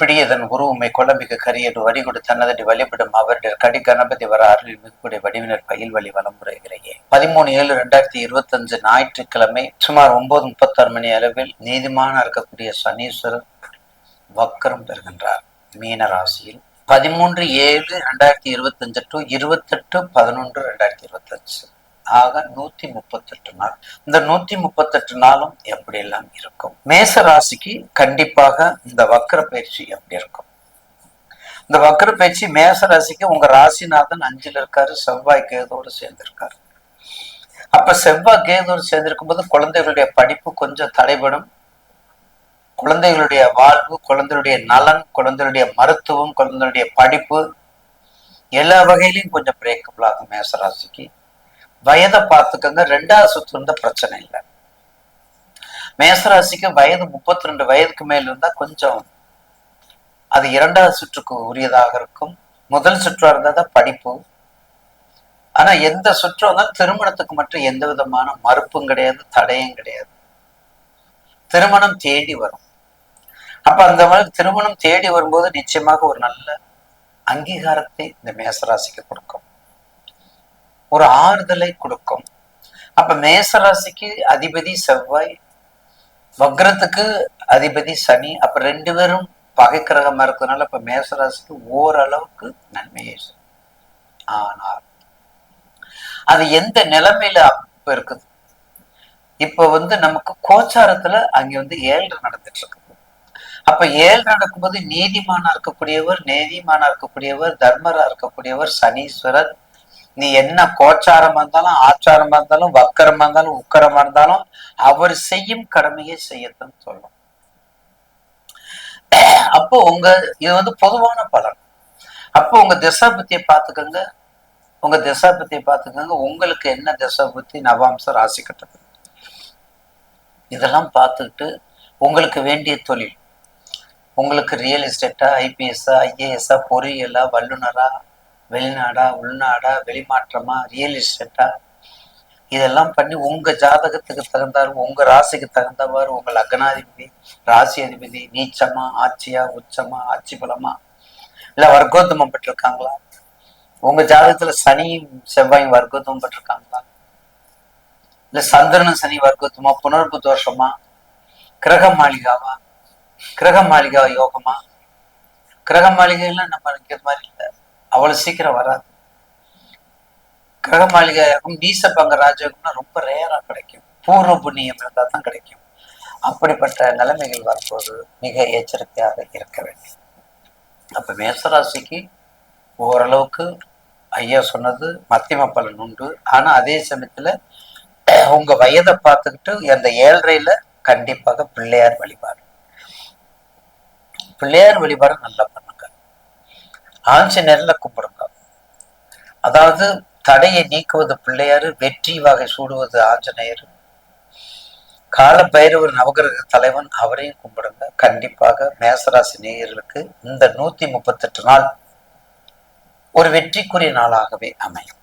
பிடியதன் இதன் குரு உண்மை கொலமிகு கரியடு வடிகொடு தன்னதடி வழிபடும் அவருடைய கடி கணபதி வர அருள் மிகுடைய வடிவினர் பயில் வழி வலமுறைகிறையே பதிமூணு ஏழு ரெண்டாயிரத்தி இருபத்தி அஞ்சு ஞாயிற்றுக்கிழமை சுமார் ஒன்பது முப்பத்தாறு மணி அளவில் நீதிமான இருக்கக்கூடிய சனீஸ்வரர் வக்கரம் பெறுகின்றார். மீன ராசியில் பதிமூன்று ஏழு ரெண்டாயிரத்தி இருபத்தி அஞ்சு டு இருபத்தெட்டு பதினொன்று ரெண்டாயிரத்தி இருபத்தி அஞ்சு ஆக நூத்தி முப்பத்தெட்டு நாள். இந்த நூத்தி முப்பத்தெட்டு நாளும் எப்படி எல்லாம் இருக்கும்? மேச ராசிக்கு கண்டிப்பாக இந்த வக்கர பயிற்சி எப்படி இருக்கும்? இந்த வக்கர பயிற்சி மேச ராசிக்கு உங்க ராசிநாதன் அஞ்சில் இருக்காரு செவ்வாய் கேதோடு சேர்ந்திருக்காரு. அப்ப செவ்வாய் கேதோடு சேர்ந்திருக்கும் போது குழந்தைகளுடைய படிப்பு கொஞ்சம் தடைபடும். குழந்தைகளுடைய வாழ்வு குழந்தைகளுடைய நலன் குழந்தைகளுடைய மருத்துவம் குழந்தைகளுடைய படிப்பு எல்லா வகையிலையும் கொஞ்சம் பிரேக்கபிள் ஆகும் மேசராசிக்கு. வயதை பார்த்துக்கோங்க ரெண்டாவது சுத்து இருந்த பிரச்சனை இல்லை. மேசராசிக்கு வயது முப்பத்தி ரெண்டு வயதுக்கு மேல் இருந்தா கொஞ்சம் அது இரண்டாவது சுற்றுக்கு உரியதாக இருக்கும். முதல் சுற்றா இருந்தா தான் படிப்பு. ஆனா எந்த சுற்று வந்தாலும் திருமணத்துக்கு மட்டும் எந்த விதமான மறுப்பும் கிடையாது தடையும் கிடையாது. திருமணம் தேடி வரும். அப்ப அந்த மாதிரி திருமணம் தேடி வரும்போது நிச்சயமாக ஒரு நல்ல அங்கீகாரத்தை இந்த மேசராசிக்கு கொடுக்கும். ஒரு ஆறுதலை கொடுக்கும். அப்ப மேசராசிக்கு அதிபதி செவ்வாய் வக்ரத்துக்கு அதிபதி சனி அப்ப ரெண்டு பேரும் பகை கிரகமா இருக்கிறதுனால இப்ப மேசராசிக்கு ஓரளவுக்கு நன்மையை ஆனால் அது எந்த நிலைமையில அப்ப இருக்குது? இப்ப வந்து நமக்கு கோச்சாரத்துல அங்க வந்து ஏழரை நடந்துட்டு இருக்குது அப்ப ஏழு நடக்கும்போது நீதிமானா இருக்கக்கூடியவர் நீதிமானா இருக்கக்கூடியவர் தர்மரா இருக்கக்கூடியவர் சனீஸ்வரர் நீ என்ன கோச்சாரமா இருந்தாலும் ஆச்சாரமா இருந்தாலும் வக்கரமா இருந்தாலும் உக்கரமா இருந்தாலும் அவர் செய்யும் கடமையை செய்யத்தான் சொல்லும். அப்போ உங்க இது வந்து பொதுவான பலன். அப்போ உங்க திசா புத்தியை பார்த்துக்கோங்க. உங்க திசா புத்தியை பார்த்துக்கோங்க. உங்களுக்கு என்ன திசா புத்தி நவாம்ச ராசி கட்டது இதெல்லாம் பார்த்துக்கிட்டு உங்களுக்கு வேண்டிய தொழில். உங்களுக்கு ரியல் எஸ்டேட்டா ஐபிஎஸ்ஸா ஐஏஎஸ்ஸா பொறியியலா வல்லுநரா வெளிநாடா உள்நாடா வெளிமாற்றமா ரியல் எஸ்டேட்டா இதெல்லாம் பண்ணி உங்க ஜாதகத்துக்கு தகுந்தாரு உங்க ராசிக்கு தகுந்தவாறு உங்க லக்னாதிபதி ராசி அதிபதி நீச்சமா ஆட்சியா உச்சமா ஆட்சி பலமா? இல்ல வர்க்கோத்தமம் பெற்றிருக்காங்களா? உங்க ஜாதகத்துல சனியும் செவ்வாயும் வர்க்கோத்தமம் பெற்றிருக்காங்களா? இல்ல சந்திரனும் சனி வர்க்கோத்தமா புனர்பு தோஷமா? கிரக மாளிகாவா? கிரக மாளிகா யோகமா? கிரக மாளிகைலாம் நம்ம நினைக்கிற மாதிரி இல்லை. அவ்வளவு சீக்கிரம் வராது. கிரக மாளிகையாகும் நீசபங்க ராஜயோகம்னா ரொம்ப ரேரா கிடைக்கும். பூர்வ புண்ணியம் இருந்தால் தான் கிடைக்கும். அப்படிப்பட்ட நிலைமைகள் வரும்போது மிக எச்சரிக்கையாக இருக்க வேண்டும். அப்ப மேசராசிக்கு ஓரளவுக்கு ஐயா சொன்னது மத்தியம பலன் உண்டு. ஆனா அதே சமயத்துல உங்க வயதை பார்த்துக்கிட்டு அந்த ஏழ்றையில் கண்டிப்பாக பிள்ளையார் வழிபாடு. பிள்ளையார் வழிபாடு நல்லா பண்ணும் ஆஞ்சநேரில் கும்பிடுங்க அதாவது தடையை நீக்குவது பிள்ளையாரு வெற்றி வகை சூடுவது ஆஞ்சநேயர். கால பைரவர் நவகிரக தலைவன் அவரையும் கும்பிடுங்க கண்டிப்பாக மேசராசி நேயர்களுக்கு இந்த நூத்தி முப்பத்தெட்டு நாள் ஒரு வெற்றிக்குரிய நாளாகவே அமையும்.